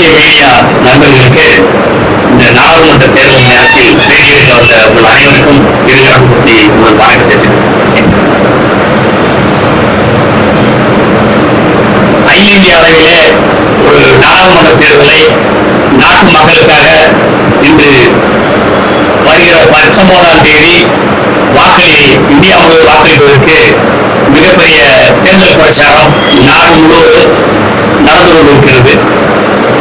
இந்திய மீடியா நண்பர்களுக்கு இந்த நாடாளுமன்ற தேர்தல் நேரத்தில் பேட்டியளிக்க வந்த உங்கள் அனைவருக்கும் இருகரம் கூட்டி உங்கள் வணக்கத்தை தெரிவித்துக் கொள்கிறேன். அகில இந்திய அளவிலே ஒரு நாடாளுமன்ற தேர்தலை நாட்டு மக்களுக்காக இன்று வருகிற பத்தொன்பதாம் தேதி வாக்களி இந்தியா முழுவதும் வாக்களிப்பதற்கு மிகப்பெரிய தேர்தல் பிரச்சாரம் நாடு முழுவதும் நடந்து கொண்டிருக்கிறது.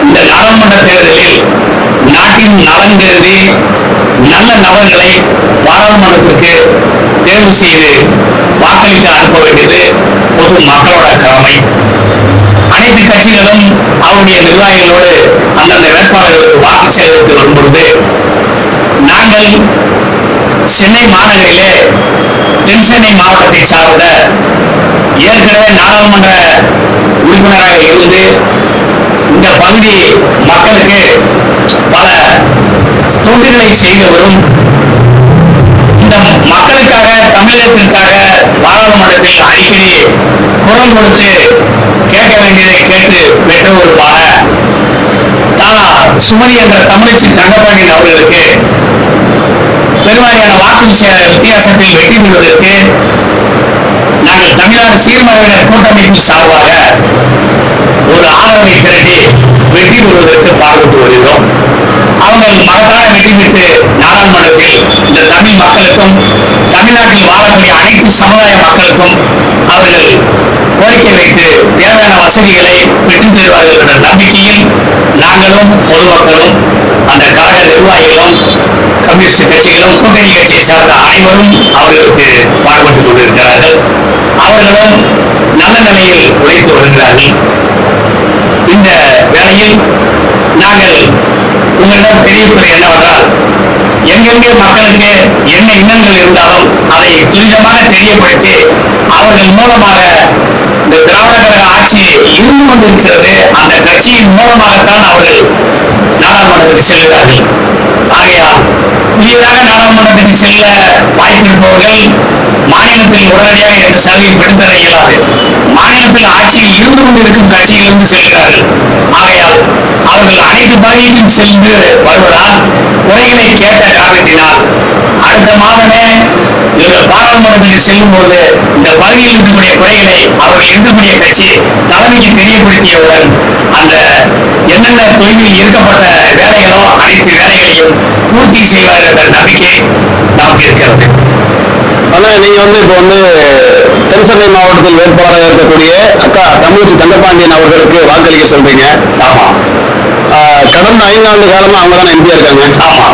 இந்த நாடாளுமன்ற தேர்தலில் நாட்டின் நலன் கருதி நல்ல நபர்களை பாராளுமன்றத்திற்கு தேர்வு செய்து வாக்களித்து அனுப்ப வேண்டியது பொது மக்களோட கடமை. அனைத்து கட்சிகளும் அவருடைய நிர்வாகிகளோடு அந்தந்த வேட்பாளர்களுக்கு வாக்கு சேகரித்து வரும் பொழுது நாங்கள் சென்னை மாநகரிலே தென் சென்னை மாவட்டத்தை சார்ந்த ஏற்கனவே நாடாளுமன்ற உறுப்பினராக இருந்து இந்த பகுதி மக்களுக்கு பல தொண்டுகளை செய்து வரும் இந்த மக்களுக்காக தமிழகத்திற்காக பாராளுமன்றத்தில் அடிக்கடி குரல் கொடுத்து கேட்க வேண்டியதை கேட்டு பெற்றவருமான தானா சுமதி என்ற தமிழச்சி தங்கப்பாண்டியன் அவர்களுக்கு பெருவாரியான வாக்கு வித்தியாசத்தில் வெற்றி பெறுவதற்கு நாங்கள் தமிழ்நாடு சீர்மரபினர் கூட்டமைப்பு சார்பாக ஒரு ஆதரவை வெற்றி பாடுபட்டு வருகிறோம். அவர்கள் மகத்தான நிரூபித்து நாடாளுமன்றத்தில் இந்த தமிழ் மக்களுக்கும் தமிழ்நாட்டில் வாழக்கூடிய அனைத்து சமுதாய மக்களுக்கும் அவர்கள் கோரிக்கை வைத்து தேவையான வசதிகளை பெற்றுத் தருவார்கள் என்ற நம்பிக்கையில் நாங்களும் பொதுமக்களும் அந்த கழக நிர்வாகிகளும் கம்யூனிஸ்ட் கட்சிகளும் கூட்டணி கட்சியை சார்ந்த அனைவரும் அவர்களுக்கு பாடுபட்டுக் கொண்டிருக்கிறார்கள். அவர்களும் நல்ல நிலையில் உழைத்து வருகிறார்கள். இந்த வேளையில் நாங்கள் உங்களிடம் தெரிவிப்பது என்னவென்றால் எங்கெங்கே மக்களுக்கு என்ன இன்னல்கள் இருந்தாலும் அதை துரிதமாக தெரியப்படுத்தி அவர்கள் மூலமாக இந்த திராவிட கழக ஆட்சி இருந்து கொண்டிருக்கிறது அந்த கட்சியின் மூலமாகத்தான் அவர்கள் நாடாளுமன்றத்துக்கு செல்கிறார்கள் ஆகையால் புதியதாக நாடாளுமன்றத்துக்கு செல்ல வாய்ப்பிருப்பவர்கள் மாநிலத்தில் உடனடியாக இந்த சலுகை பெற்றுத்தர இயலாது மாநிலத்தில் ஆட்சியில் இருந்து கொண்டிருக்கும் கட்சியிலிருந்து செல்கிறார்கள். ஆகையால் அவர்கள் அனைத்து பகுதியிலும் சென்று வருவதால் குறைகளை கேட்ட காரணத்தினால் அடுத்த மாதமே இவர்கள் பாராளுமன்றத்துக்கு செல்லும் போது இந்த பகுதியில் இருக்கக்கூடிய குறைகளை அவர்கள் இருக்கக்கூடிய கட்சி தலைமைக்கு தெரியப்படுத்தியவுடன் அந்த என்னென்ன தொழிலில் இருக்கப்பட்ட வேலைகளோ அனைத்து வேலைகளையும் பூர்த்தி செய்வார்கள் என்ற நம்பிக்கை நமக்கு இருக்கிறது ஆனா நீங்க வந்து இப்போ வந்து தென் சென்னை மாவட்டத்தில் வேட்பாளராக இருக்கக்கூடிய அக்கா தமிழச்சி தங்கப்பாண்டியன் அவர்களுக்கு வாக்களிக்க சொல்றீங்க. ஆமா. ஆஹ் கடந்த ஐந்தாண்டு காலமா அவங்க தான் எம்பியா இருக்காங்க. ஆமா.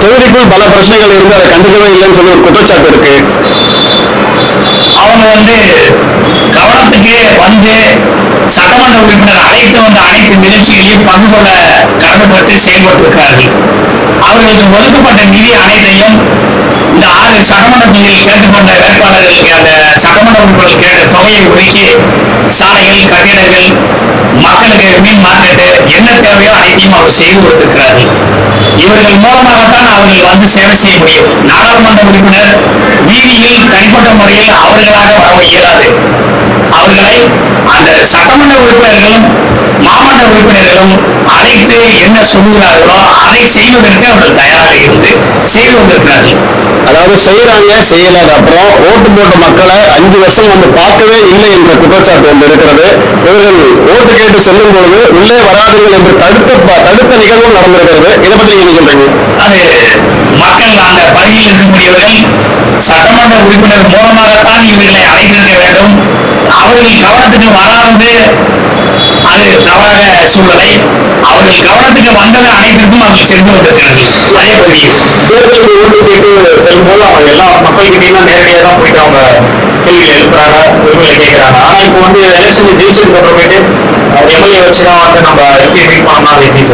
தொகுதிக்குள் பல பிரச்சனைகள் இருந்து அதை கண்டுக்கவே இல்லைன்னு சொல்லி ஒரு குற்றச்சாட்டு இருக்கு. அவங்க வந்து கவனத்துக்கு வந்து சட்டமன்ற உறுப்பினர் அனைத்து வந்த அனைத்து நிகழ்ச்சிகளையும் பங்கு கொள்ள கடமைப்பட்டு செயல்பட்டிருக்கிறார்கள். அவர்களுக்கு ஒதுக்கப்பட்ட நிதி அனைத்தையும் சட்டமன்ற கேட்டுக்கொண்ட வேட்பாளர்களுக்கு அந்த சட்டமன்ற உறுப்பினர்கள் கேட்ட தொகையை ஒதுக்கி சாலைகள் கட்டிடங்கள் மக்களுக்கு மீன் மார்க்கெட்டு என்ன தேவையோ அனைத்தையும் அவர் செய்து கொடுத்திருக்கிறார்கள். இவர்கள் மூலமாகத்தான் அவர்கள் வந்து சேவை செய்ய முடியும். நாடாளுமன்ற உறுப்பினர் வீதியில் தனிப்பட்ட முறையில் அவர்களாக வர இயலாது அவர்களை அந்த சட்டமன்ற உறுப்பினர்களும் மாமன்ற உறுப்பினர்களும் அழைத்து என்ன சொல்லுகிறார்களோ அதை செய்வதற்கு அவர்கள் தயாராக இருந்து செய்து வந்திருக்கிறார்கள் அதாவது செய்யறாங்க செய்யலாத அப்புறம் ஓட்டு போட்ட மக்களை அஞ்சு வருஷம் வந்து பார்க்கவே இல்லை என்ற குற்றச்சாட்டு ஒன்று இருக்கிறது. இவர்கள் ஓட்டு கேட்டு செல்லும் பொழுது உள்ளே வராதீர்கள் என்று தடுத்த தடுத்த நிகழ்வும் நடந்திருக்கிறது. இதை பத்தி நீங்க சொல்றீங்க? அது மக்கள் அந்த பகுதியில் இருக்கக்கூடியவர்கள் சட்டமன்ற உறுப்பினர் மூலமாகத்தான் இவர்களை அழைத்திருக்க வேண்டும். அவர்கள் கவனத்துக்கு வராதது அது தவறான சூழ்நிலை அவர்கள் கவனத்துக்கு வந்ததை அனைத்திற்கும் அவர்கள் சென்று வந்திருக்கிறார்கள் அதே பகுதியில் தேர்தலுக்கு ஓட்டு கேட்டு செல்லும்போது அவங்க எல்லா மக்கள்கிட்டையும் நேரடியாக தான் போயிட்டு அவங்க கேள்வி எழுப்புறாங்க உரிமையை கேட்கிறாங்க. ஆனா இப்போ வந்து எலெக்ஷன்ல ஜெயிச்சதுக்கு அப்புறமேட்டு எம்எல்ஏ வச்சுதான் வந்து நம்ம எப்படி மீட் பண்ணோம்னா அது எப்படி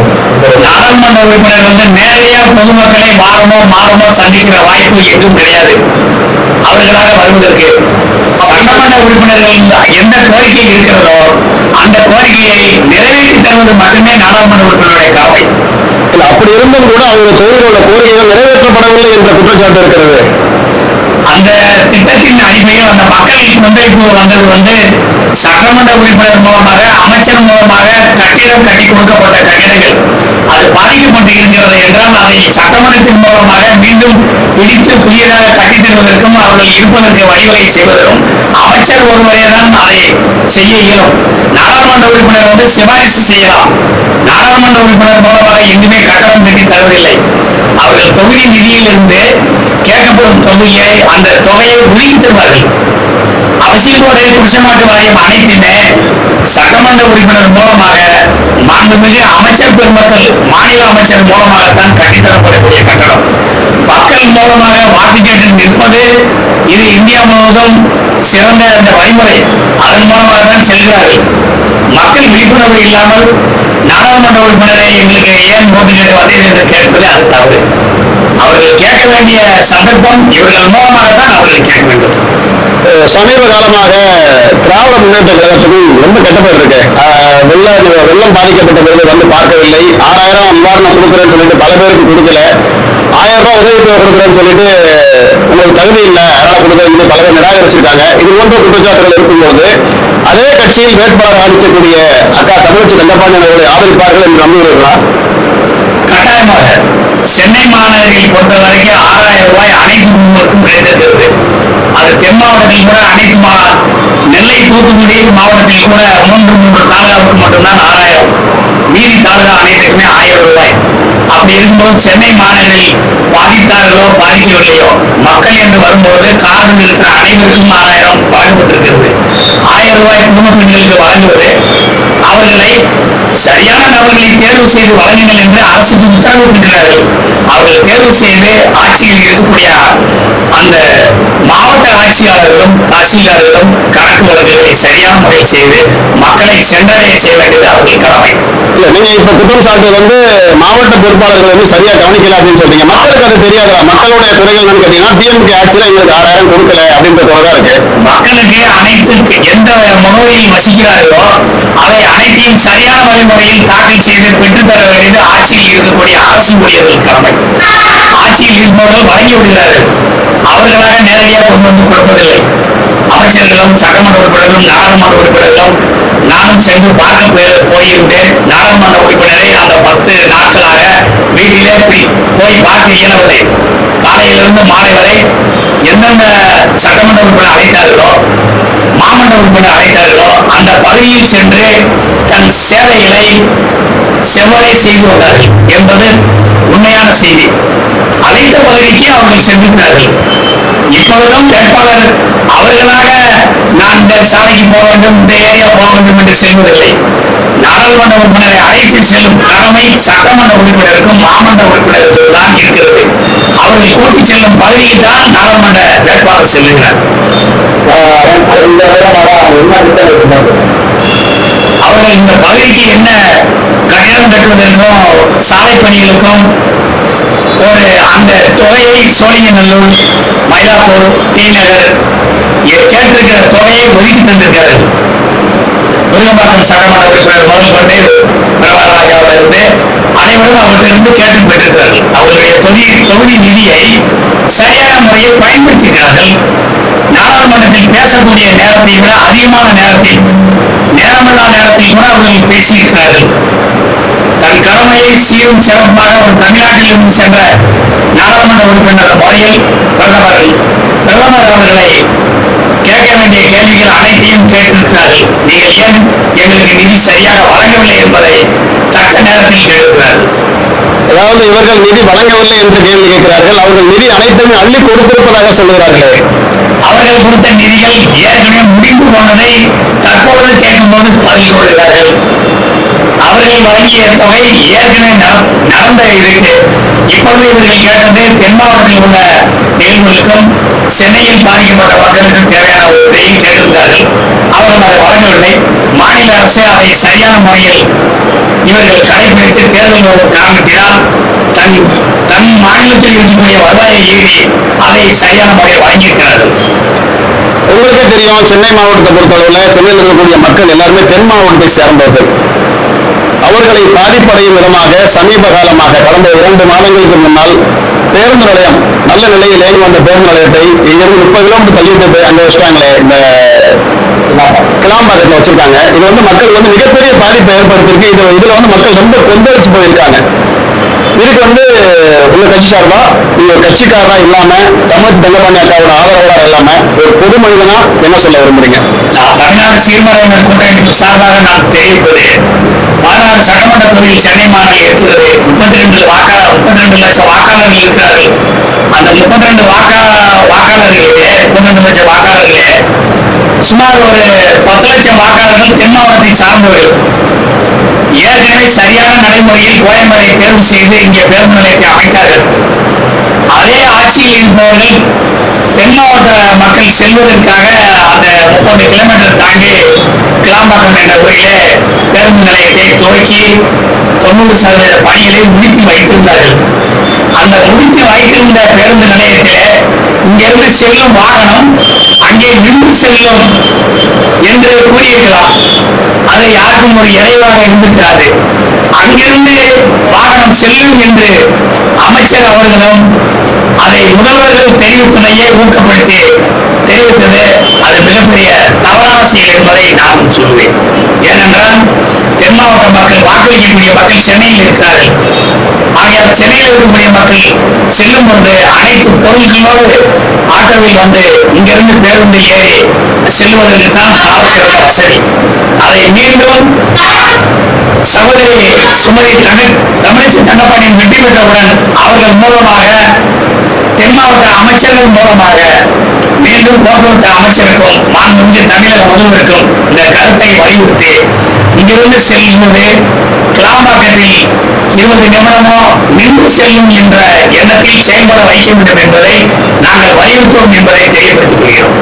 நாடாளுமன்ற உறுப்பினர் வந்து நேரடியாக பொதுமக்களை வாரமோ மாதமோ சந்திக்கிற வாய்ப்பு எங்கும் கிடையாது. அவர்களாக வருவதற்கு சட்டமன்ற உறுப்பினர்கள் எந்த கோரிக்கை இருக்கிறதோ அந்த கோரிக்கையை நிறைவேற்றி தருவது மட்டுமே நாடாளுமன்ற உறுப்பினருடைய கடமை. இல்ல அப்படி இருந்தும் கூட அவங்க தொகுதியில் உள்ள கோரிக்கைகள் நிறைவேற்றப்படவில்லை என்ற குற்றச்சாட்டு இருக்கிறது. அந்த திட்டத்தின் அடிப்படையில் அந்த மக்களின் கொந்தளிப்பு வந்தது வந்து சட்டமன்ற உறுப்பினர் மூலமாக அமைச்சர் மூலமாக கட்டிடம் கட்டி கொடுக்கப்பட்ட கடிதங்கள் அது பாதிக்கப்பட்டு இருக்கிறது என்றால் அதை சட்டமன்றத்தின் மூலமாக மீண்டும் இடித்து புதியதாக கட்டித் தருவதற்கும் அவர்கள் இருப்பதற்கு வழிவகை செய்வதற்கும் அமைச்சர் ஒருவரே தான் அதை செய்ய இயலும். நாடாளுமன்ற உறுப்பினர் வந்து சிபாரிசு செய்யலாம். நாடாளுமன்ற உறுப்பினர் மூலமாக எங்குமே கட்டணம் கட்டி தருவதில்லை அவர்கள் தொகுதி நிதியிலிருந்து கேட்கப்படும் தொகையை அந்த தொகையை விடுவித்துள்ளார்கள் அரசியல் கோட்டை குடிசமாட்டு வாரியம் அனைத்துமே சட்டமன்ற உறுப்பினர் மூலமாக மாண்புமிகு அமைச்சர் பெருமக்கள் மாநில அமைச்சர் மூலமாகத்தான் கட்டித்தரப்படக்கூடிய கட்டடம். மக்கள் மூலமாக கேட்டு நிற்பது இது இந்தியா முழுவதும் சிறந்த அந்த வழிமுறை. அதன் மூலமாக தான் செல்கிறார்கள். மக்கள் விழிப்புணர்வு இல்லாமல் நாடாளுமன்ற உறுப்பினரை எங்களுக்கு ஏன் ஓட்டு கேட்டு வந்தீர்கள் என்று கேட்பது அது தவறு. அவர்கள் கேட்க வேண்டிய சந்தர்ப்பம் இவர்கள் மூலமாக தான் அவர்கள் கேட்க வேண்டும். சமீப காலமாக திராவிட முன்னேற்ற கழகத்துக்கு ரொம்ப கெட்டப்பட்டு இருக்கு. வெள்ள வெள்ளம் பாதிக்கப்பட்ட போது வந்து பார்க்கவில்லை. ஆறாயிரம் நிவாரணம் கொடுக்குறேன்னு சொல்லிட்டு பல பேருக்கு கொடுக்கல. ஆயிரம் ரூபாய் உதவி தொகை கொடுக்குறேன்னு சொல்லிட்டு உங்களுக்கு தகுதி இல்லை அதனால கொடுக்குறேன்னு பல நிராகரிச்சிருக்காங்க இது போன்ற குற்றச்சாட்டுகள் இருக்கும்போது அதே கட்சியில் வேட்பாளர் அளிக்கக்கூடிய அக்கா தமிழச்சி தண்டபாண்டியன் அவர்களை ஆதரிப்பார்கள் என்று நம்புகிறீர்களா? கட்டாயமாக. சென்னை மாநகரில் பொறுத்த வரைக்கும் ஆறாயிரம் ரூபாய் அனைத்து குடும்பங்களுக்கும் கிடைத்திருக்கிறது அது தென் மாவட்டத்தில் கூட அனைத்து மா நெல்லை தூத்துக்குடி மாவட்டத்தில் கூட மூன்று மூன்று தாலுகாவுக்கு மட்டும்தான் ஆறாயிரம். மீதி தாலுகா அனைத்துக்குமே ஆயிரம் ரூபாய் அப்படி இருக்கும்போது சென்னை மாநகரில் பாதித்தார்களோ பாதிக்கவில்லையோ மக்கள் என்று வரும்போது காரணம் இருக்கிற அனைவருக்கும் ஆயிரம் வழங்கப்பட்டிருக்கிறது. ஆயிரம் ரூபாய் குடும்ப பெண்களுக்கு வழங்குவது அவர்களை சரியான நபர்களை தேர்வு செய்து வழங்குங்கள் என்று அரசுக்கு உத்தரவிட்டிருக்கிறார்கள் அவர்கள் தேர்வு செய்து ஆட்சியில் இருக்கக்கூடிய அந்த மாவட்ட ஆட்சியாளர்களும் தாசில்தார்களும் கணக்கு வழக்குகளை சரியான முறையில் செய்து மக்களை சென்றடைய செய்ய வேண்டியது அவர்கள் கடமை. இல்ல நீங்க இப்ப குற்றம் சாட்டுவது வந்து மாவட்ட பொறுப்பாளர்கள் வந்து சரியா கவனிக்கல அப்படின்னு சொல்றீங்க. மக்களுக்கு அது தெரியாதா? மக்களுடைய என்னன்னு கேட்டீங்கன்னா டிஎம்கே ஆட்சியில எங்களுக்கு ஆறாயிரம் கொடுக்கல அப்படின்ற குறை தான் இருக்கு. மக்களுக்கு அனைத்து எந்த முகவரியில் வசிக்கிறார்களோ அவை அனைத்தையும் சரியான வழிமுறையில் தாக்கல் செய்து பெற்றுத்தர வேண்டியது ஆட்சியில் இருக்கக்கூடிய அரசு ஊழியர்கள் கடமை ஆட்சியில் இருப்பவர்கள் வழங்கி விடுகிறார்கள் அவர்களாக நேரடியாக கொண்டு வந்து கொடுப்பதில்லை. அமைச்சர்களும் சட்டமன்ற உறுப்பினர்களும் நாடாளுமன்ற உறுப்பினர்களும் நானும் சென்று பார்க்க போய் போயிருந்தேன் நாடாளுமன்ற உறுப்பினரை அந்த பத்து நாட்களாக வீட்டிலே போய் போய் பார்க்க இயலவில்லை. காலையிலிருந்து மாலை வரை எந்தெந்த சட்டமன்ற உறுப்பினர் அழைத்தார்களோ மாமன்ற உறுப்பினர் அழைத்தார்களோ அந்த பகுதியில் சென்று தன் சேவைகளை செவ்வரை செய்து வந்தார்கள் என்பது உண்மையான செய்தி. அழைத்த பகுதிக்கு அவர்கள் சென்றிருக்கிறார்கள் இப்பொழுதும் வேட்பாளர் அவர்களாக நான் இந்த சாலைக்கு போக வேண்டும் இந்த ஏரியா போக வேண்டும் என்று செல்வதில்லை நாடாளுமன்ற உறுப்பினரை அழைத்து செல்லும் கடமை சட்டமன்ற உறுப்பினருக்கும் மாமன்ற உறுப்பினருக்கும் தான் இருக்கிறது அவர்களை கூட்டி செல்லும் பகுதியில் தான் நாடாளுமன்ற வேட்பாளர் செல்லுகிறார். அவர்கள் இந்த பகுதிக்கு என்ன கட்டிடம் கட்டுவதற்கும் சாலை பணிகளுக்கும் ஒரு அந்த தொகையை சோழிங்கநல்லூர் மயிலாப்பூர் டி நகர் கேட்டிருக்கிற தொகையை ஒதுக்கி தந்திருக்கிறார்கள் முருகம்பாக்கம் சட்டமன்ற உறுப்பினர் முதல் கொண்டு இருந்து அனைவரும் அவர்களிருந்து கேட்டு பெற்றிருக்கிறார்கள் அவர்களுடைய தொகுதி தொகுதி நிதியை சரியான முறையை பயன்படுத்தியிருக்கிறார்கள். நாடாளுமன்றத்தில் பேசக்கூடிய நேரத்தை விட அதிகமான நேரத்தை நேரமில்லா நேரத்தில் கூட அவர்கள் பேசியிருக்கிறார்கள். தன் கடமையை சீரும் சிறப்பாக ஒரு தமிழ்நாட்டில் இருந்து சென்ற நாடாளுமன்ற உறுப்பினர் முறையில் பிரதமர் பிரதமர் அவர்களை கேட்க வேண்டிய கேள்விகள் அனைத்தையும் கேட்டிருக்கிறார்கள். நீங்கள் ஏன் எங்களுக்கு நிதி சரியாக வழங்கவில்லை என்பதை தக்க நேரத்தில் கேட்டிருக்கிறார்கள் அதாவது இவர்கள் நிதி வழங்கவில்லை என்று கேள்வி கேட்கிறார்கள். அவர்கள் நிதி அனைத்தையும் அள்ளி கொடுத்திருப்பதாக சொல்கிறார்களே அவர்கள் கொடுத்த நிதிகள் ஏற்கனவே முடிந்து போனதை தற்பொழுது கேட்கும்போது பதில் கொடுக்கிறார்கள் அவர்கள் வழங்கிய தொகை ஏற்கனவே நடந்த இதுக்கு இப்பொழுது இவர்கள் கேட்டது தென் மாவட்டத்தில் உள்ள நிகழ்வுகளுக்கும் சென்னையில் பாதிக்கப்பட்ட மக்களுக்கும் தேவையான உதவியை கேட்டிருந்தார்கள் அவர்கள் அதை வழங்கவில்லை மாநில அரசு அதை சரியான முறையில் இவர்கள் கடைபிடித்து தேர்தல் வரும் காரணத்தினால் தன் தன் மாநிலத்தில் இருக்கக்கூடிய வருவாயை ஈட்டி அதை சரியான முறையில் வழங்கியிருக்கிறார்கள். உங்களுக்கே தெரியும் சென்னை மாவட்டத்தை பொறுத்தளவில் சென்னையில் இருக்கக்கூடிய மக்கள் எல்லாருமே தென் மாவட்டத்தை சேர்ந்தவர்கள். அவர்களை பாதிப்படையும் விதமாக சமீப காலமாக கடந்த இரண்டு மாதங்களுக்கு முன்னால் பேருந்து நிலையம் நல்ல நிலையில் இயங்கி வந்த பேருந்து நிலையத்தை இங்கிருந்து முப்பது கிலோமீட்டர் தள்ளிட்டு போய் அங்க வச்சிட்டாங்களே இந்த கிளாம்பாக்கத்தில் வச்சிருக்காங்க. இது வந்து மக்கள் வந்து மிகப்பெரிய பாதிப்பை ஏற்படுத்தியிருக்கு. இது இதுல வந்து மக்கள் ரொம்ப கொந்தளிச்சு போயிருக்காங்க. இதுக்கு உங்க கட்சி சார்பா நீங்க ஒரு இல்லாம தமிழ் தங்கபாணி அக்காவோட ஆதரவாளர் இல்லாம ஒரு பொது மனிதனா என்ன சொல்ல விரும்புறீங்க? தமிழ்நாடு சீர்மரபினர் கூட்டமைப்பு சார்பாக நான் தெரிவிப்பது பதினாறு சட்டமன்ற தொகுதியில் சென்னை மாநிலம் இருக்கிறது முப்பத்தி ரெண்டு வாக்காளர் முப்பத்தி ரெண்டு லட்சம் வாக்காளர்கள் இருக்கிறார்கள். அந்த முப்பத்தி ரெண்டு வாக்காளர் வாக்காளர்களிலே முப்பத்தி ரெண்டு லட்சம் வாக்காளர்களே சுமார் ஒரு பத்து லட்சம் வாக்காளர்கள் தென் சார்ந்தவர்கள் ஏற்கனவே சரியான நடைமுறையில் கோயம்பரை தேர்வு செய்து இங்கே பேருந்து நிலையத்தை அமைத்தார்கள் அதே ஆட்சியில் இருப்பவர்கள் தென் மாவட்ட மக்கள் செல்வதற்காக அந்த முப்பது கிலோமீட்டர் தாண்டி கிளாம்பாக்கம் என்ற ஊரிலே பேருந்து நிலையத்தை துவக்கி தொண்ணூறு சதவீத பணிகளை முடித்து வைத்திருந்தார்கள் அந்த முடித்து வைத்திருந்த பேருந்து நிலையத்திலே இங்கிருந்து செல்லும் வாகனம் அங்கே நின்று செல்லும் என்று கூறியிருக்கலாம் அது யாருக்கும் ஒரு இறைவாக இருந்திருக்கிறாரு அங்கிருந்து வாகனம் செல்லும் என்று அமைச்சர் அவர்களும் அதை முதல்வர்கள் தெரிவித்ததையே ஊக்கப்படுத்தி தெரிவித்தது அது மிகப்பெரிய தவறான செயல் என்பதை நான் சொல்வேன் ஏனென்றால் தென் மாவட்ட மக்கள் வாக்களிக்கக்கூடிய மக்கள் சென்னையில் இருக்கிறார்கள் ஆகையால் சென்னையில் இருக்கக்கூடிய மக்கள் செல்லும் பொழுது அனைத்து பொருட்களோடு ஆட்டோவில் வந்து இங்கிருந்து பேருந்து ஏறி செல்வதற்கு தான் சால சரி. வசதி அதை மீண்டும் சகோதரி சுமதி தமிழ் தமிழிசை தங்கப்பாண்டியன் வெற்றி பெற்றவுடன் அவர்கள் மூலமாக தென் மாவட்ட அமைச்சர்கள் மூலமாக மீண்டும் போக்குவரத்து அமைச்சருக்கும் மாண்புமிகு தமிழக முதல்வருக்கும் இந்த கருத்தை வலியுறுத்தி இங்கிருந்து செல்லும்போது கிளாம்பாக்கத்தில் இருபது நிமிடமோ நின்று செல்லும் என்ற எண்ணத்தில் செயல்பட வைக்க வேண்டும் என்பதை நாங்கள் வலியுறுத்துவோம் என்பதை தெரியப்படுத்திக் கொள்கிறோம்.